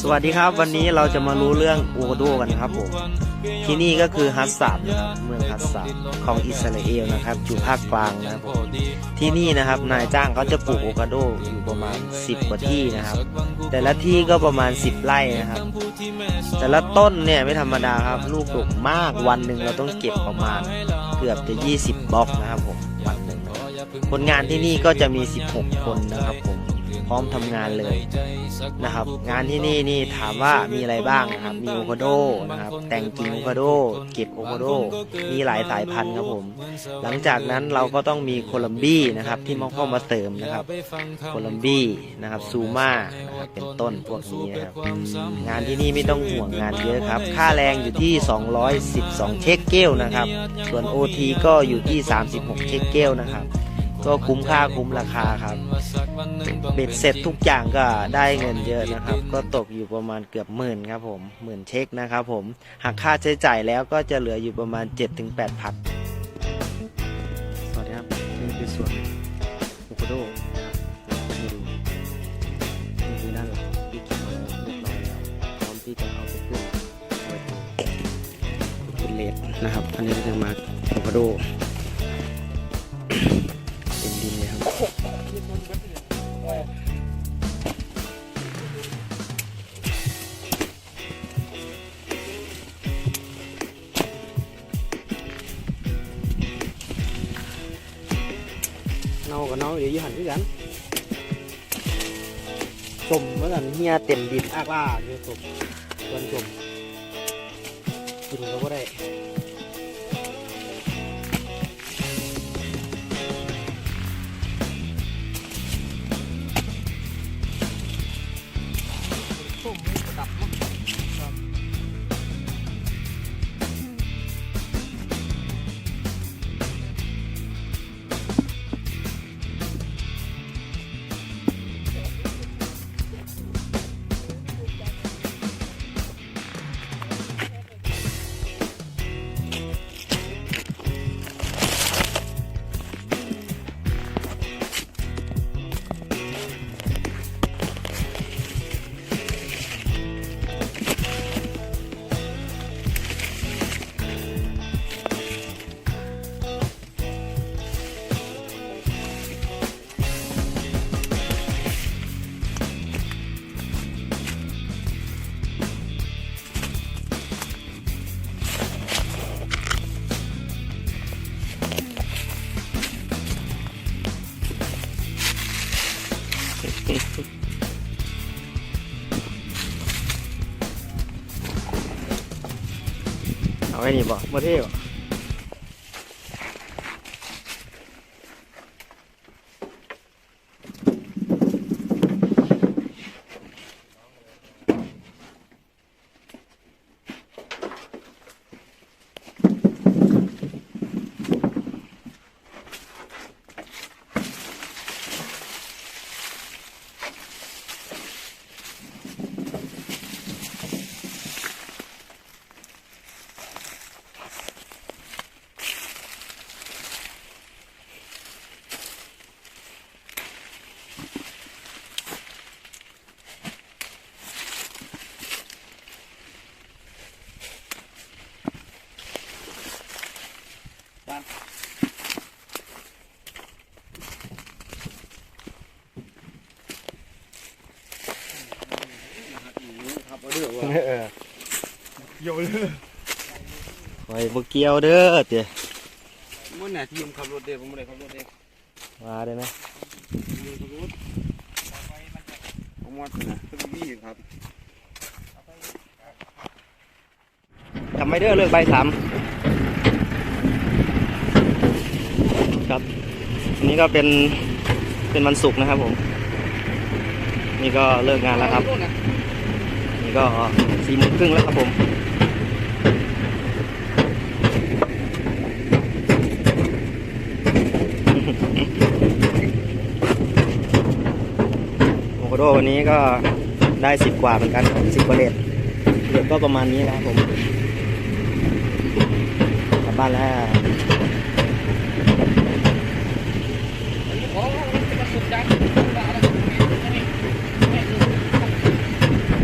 สวัสดีครับวันนี้เราจะมารู้เรื่องโอโดกันครับผมที่นี่ก็คือฮัสซับนะครับเมืองฮัสซับของอิสราเอลนะครับอยู่ภาคกลางนะครับผมที่นี่นะครับนายจ้างเขาจะปลูกโอคาโดอยู่ประมาณ 10 กว่าที่นะครับ แต่ละที่ก็ประมาณ 10 ไร่นะครับ แต่ละต้นเนี่ยไม่ธรรมดาครับลูกดกมากวันหนึ่งเราต้องเก็บประมาณเกือบจะ 20 บล็อกนะครับผมวันหนึ่งคนงานที่นี่ก็จะมี 16 คนนะครับผม ร้อมทำงานเลยนะครับ งานที่นี่นี่ถามว่ามีอะไรบ้างนะครับ มีโอโคโดนะครับ แต่งกิ่งโอโคโด เก็บโอโคโด มีหลายสายพันธุ์ครับผม หลังจากนั้นเราก็ต้องมีโคลัมบี้นะครับ ที่มาเข้ามาเสริมนะครับ โคลัมบี้นะครับซูมานะครับเป็นต้นพวกนี้นะครับ งานที่นี่ไม่ต้องห่วงงานเยอะครับ ค่าแรงอยู่ที่ 212 เช็คเกลนะครับ ส่วน OT ก็อยู่ที่ 36 เช็คเกลนะครับ ก็คุ้มค่าคุ้มราคาครับ เบ็ดเสร็จทุกอย่างก็ได้เงินเยอะนะครับ ก็ตกอยู่ประมาณเกือบหมื่นครับผมหมื่นเช็คนะครับผมหักค่าใช้จ่ายแล้วก็จะเหลืออยู่ประมาณ 7-8พันสวัสดีครับนี่คือส่วนโอโคโดนี่ดูนี่คือด้านหลังที่กินมาเรียบร้อยแล้วพร้อมที่จะเอาไปขึ้นไว้เป็นเลดนะครับอันนี้ก็คือมาโอโคโด กับเน่าเดี๋ยวยี่หันด้วยกันสมเมื่อกันเฮียเต็มดินอากล่าเดี๋ยวสมวันสมกินก็บ่ได้เอา ไว้นี่บ่มาเท่บ่ เอาเด้อว่าเออโยนเลยไว้บ่เกี่ยวเด้อเตะมันน่ะทีมขับรถเด็กผมไม่ได้ขับรถเด็กมาได้ไหมทีมขับรถผมวัดนะเป็นวี่ครับทำไม่เด้อเลิกใบสามครับอันนี้ก็เป็นเป็นวันศุกร์นะครับผม นี่ก็เลิกงานแล้วครับ นี่ก็สี่โมงครึ่งแล้วครับผมโอโคโดวันนี้ก็ได้สิบกว่าเหมือนกันสิบกว่าเลทเดี๋ยวก็ประมาณนี้นะครับผมกลับบ้านแล้ว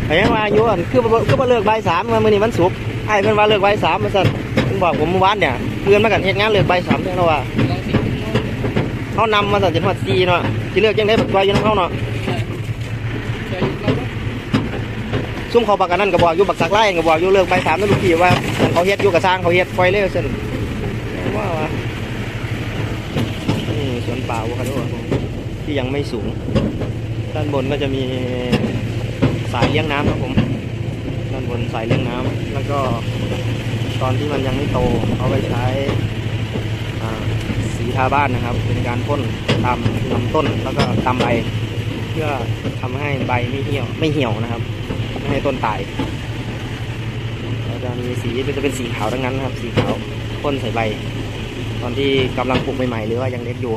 ไอ้ยังว่าอยู่อั่นคือคือบ่เลิกบ่ายสามมามื้อนี้วันศุกไอ้เพิ่อนว่าเลิกใบสามมาสั่นเพิ่นบอกผมเมื่อวานเนี่ยเพื่อนมากันเฮ็ดงานเลิกใบสามเพิ่นว่าเฮานำมาสั่นจนฮอด4เนาะสิเลิกจังได๋บัดว่าอยู่นำเฮาเนาะซุ่มเขาบักกันนั่นก็บอกอยู่บักสักไล่ก็บอกอยู่เลิกใบสามนั่นลูกพี่ว่าเขาเฮ็ดอยู่กับสร้างเขาเฮ็ดปล่อยเลยว่าซั่นว่าว่านี่สวนป่าอะโวคาโดครับที่ยังไม่สูง ด้านบนก็จะมีายเลี้ยงน้ำครับผมด้านบนสายเลี้ยงน้ำแล้วก็ตอนที่มันยังไม่โตเอาไปใช้สีทาบ้านนะครับ เป็นการพ่นตามลำต้นแล้วก็ตามใบ เพื่อทำให้ใบไม่เหี่ยวไม่เหี่ยวนะครับไม่ให้ต้นตายแล้วจะมีสีจะเป็นสีขาวทั้งนั้นนะครับ สีขาวพ่นใส่ใบ ตอนที่กำลังปลูกใหม่ๆหรือว่ายังเล็กอยู่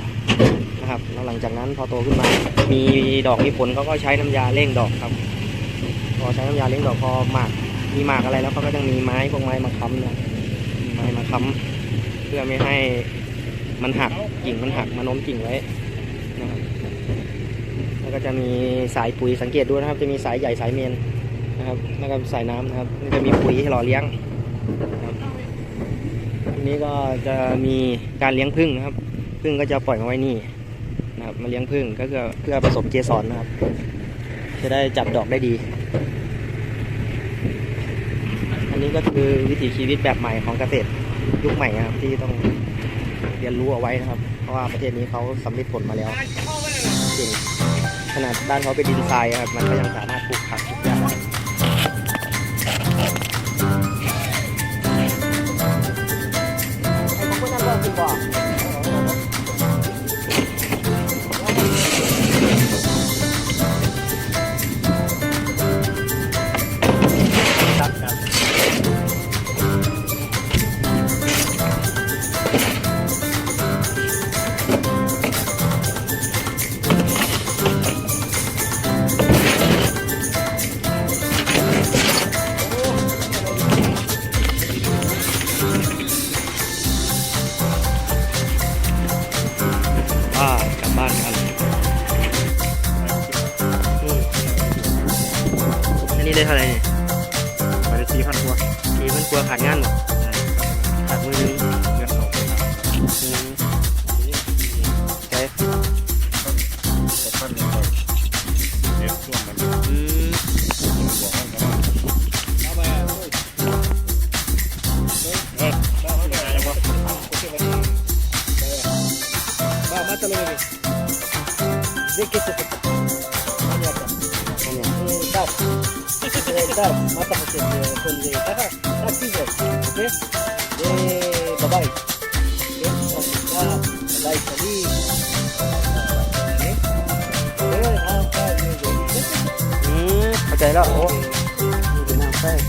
นะครับแล้วหลังจากนั้นพอโตขึ้นมา มีดอกมีผลเขาก็ใช้น้ำยาเร่งดอกครับ พอใช้น้ำยาเร่งดอกพอหมากมีหมากอะไรแล้วเขาก็จะมีไม้พวกไม้มาค้ำนะไม้มาค้ำเพื่อไม่ให้มันหักกิ่งมันหักมาโน้มกิ่งไว้นะครับแล้วก็จะมีสายปุ๋ยสังเกตดูนะครับ จะมีสายใหญ่สายเมนนะครับแล้วก็สายน้ำนะครับนี่จะมีปุ๋ยให้หล่อเลี้ยงนะทีนี้ก็จะมีการเลี้ยงผึ้งนะครับผึ้งก็จะปล่อยมาไว้นี่นะครับมาเลี้ยงผึ้งก็คือเพื่อผสมเกสรนะครับ จะได้จับดอกได้ดี อันนี้ ก็คือวิถีชีวิตแบบใหม่ของเกษตรยุคใหม่นะครับ ที่ต้องเรียนรู้เอาไว้นะครับ เพราะว่าประเทศนี้เขาสำเร็จผลมาแล้วจริงขนาดบ้านเขาเป็นดินทรายครับมันก็ยังสามารถปลูกผักปลูกหญ้าได้ไอ้พวกนั้นเราคือบอกครับ สี่พันกว่าทีมันกลัวขาดงานหรอขาดมือนึงเดือนสองพันอื sir, matapos yung kundi. Saka, sir, sige. Okay? Eh, bye-bye. Okay? So, sir, bye-bye. Sabi. Okay? Hmm, oh. Okay, ang kaya. Hmm, pagkaila. Oo. Hindi na ang kaya.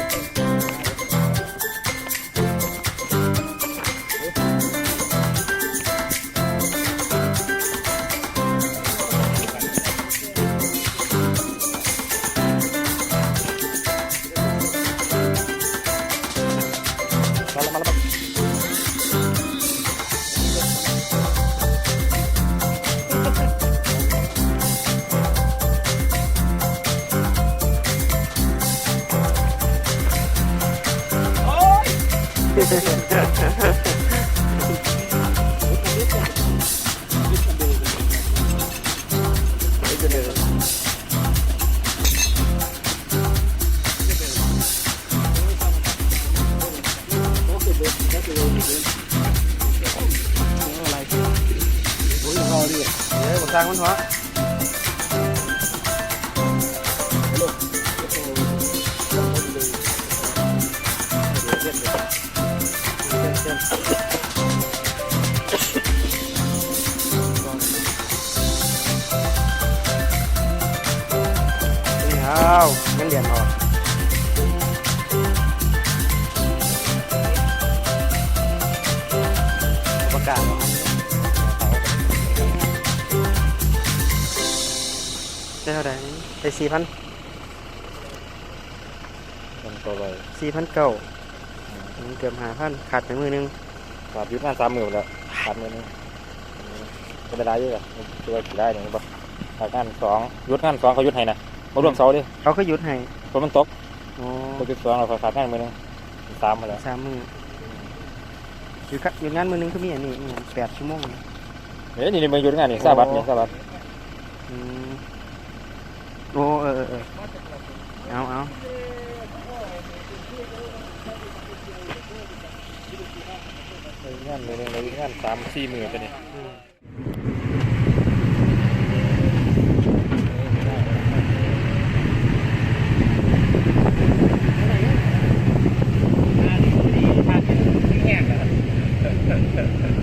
เดี๋ย สี่พันมันตัวเลยสี่พันเก้าเกือบห้าพันขาดไปมือหนึงขาดยุดงานสามหมื่นแล้วขาดมือนึงจะไปได้เยอะตัวกี่ได้เนี่ยปะขาดงานสองยุดงานสองเขายุดให้นะมารวมเสาดิเขาก็หยุดให้ฝนมันตกโอ้ตัวจุดสองเราขาดงานมือนึงสามมาแล้วสามมือหยุดครับหยุดงานมือหนึงคือมีอันนี้นี่แปดชั่วโมงเฮ้ยนี่ในมือยุดงานนี่ซาบัดนี่ซาบัดอืม โอ้เออเออเออเอาเอางานมือนึงเลยงานสามสี่หมื่นตัวนี้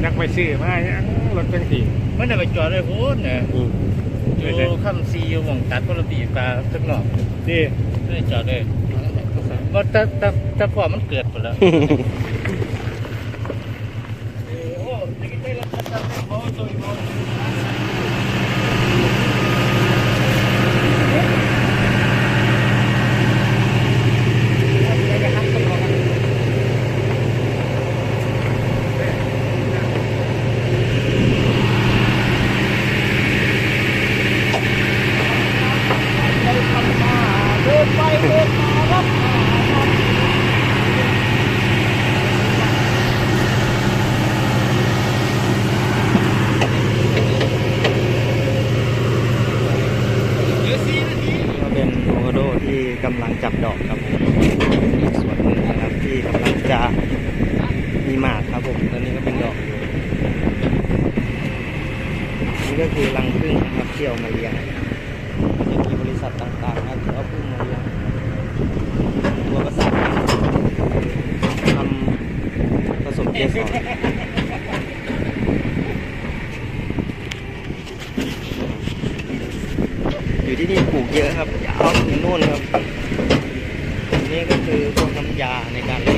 นักไปซื้อมายังรถจังสีมันน่ะไปจอดเลยโหดเนี่ย อืมอยู่คำซีอยู่หม่องตัดพลบีปลาทึกหนอกดีไม่ได้จอดเลยว่าแต่แต่แต่พอมันเกิดหมดแล้ว ก็เป็นโอโดที่กำลังจับดอกครับผมอีกส่วนหนึ่งนะครับที่กำลัง จะมีหมากครับผมตอนนี้ก็เป็นดอกอยู่นี่ก็คือรังผึ้งนะครับที่เอามาเลี้ยงจะมีบริษัทต่างๆนะครับที่เอาผึ้งมาเลี้ยงตัวประสาททำผสมเกสรอยู่ที่นี่ปลูกเยอะครับยาวถึงโน่นครับนี่ก็คือพวกน้ำยาในการเล่น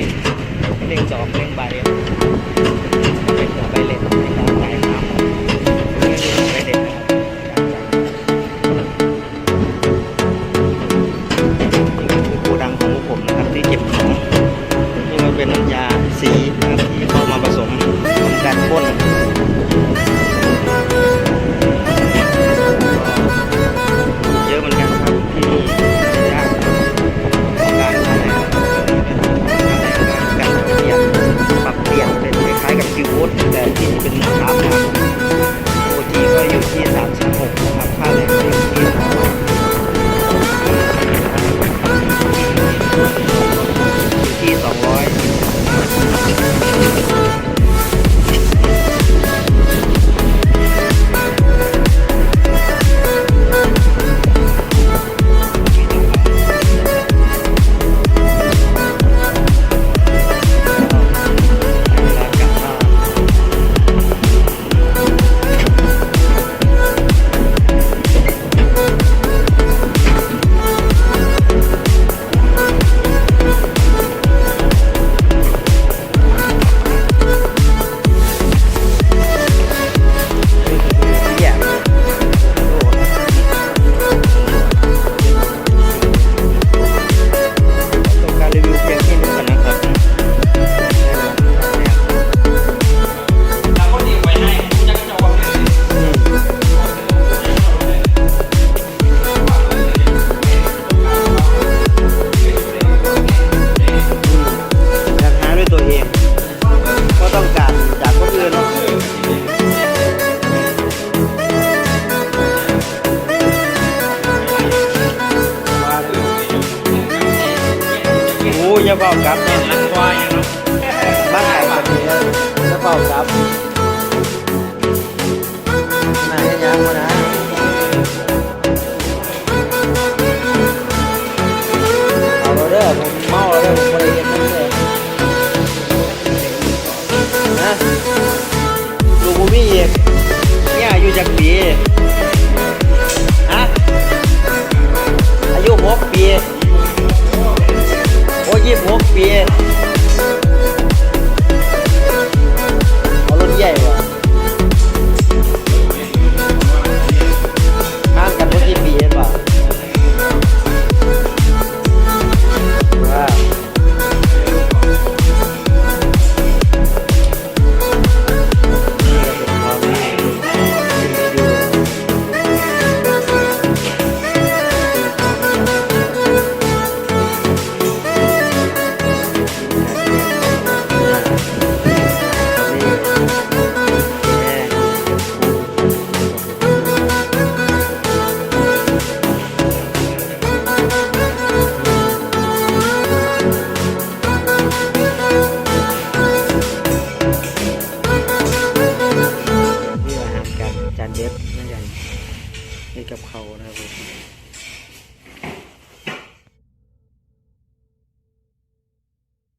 เล่งจอบเล่งใบ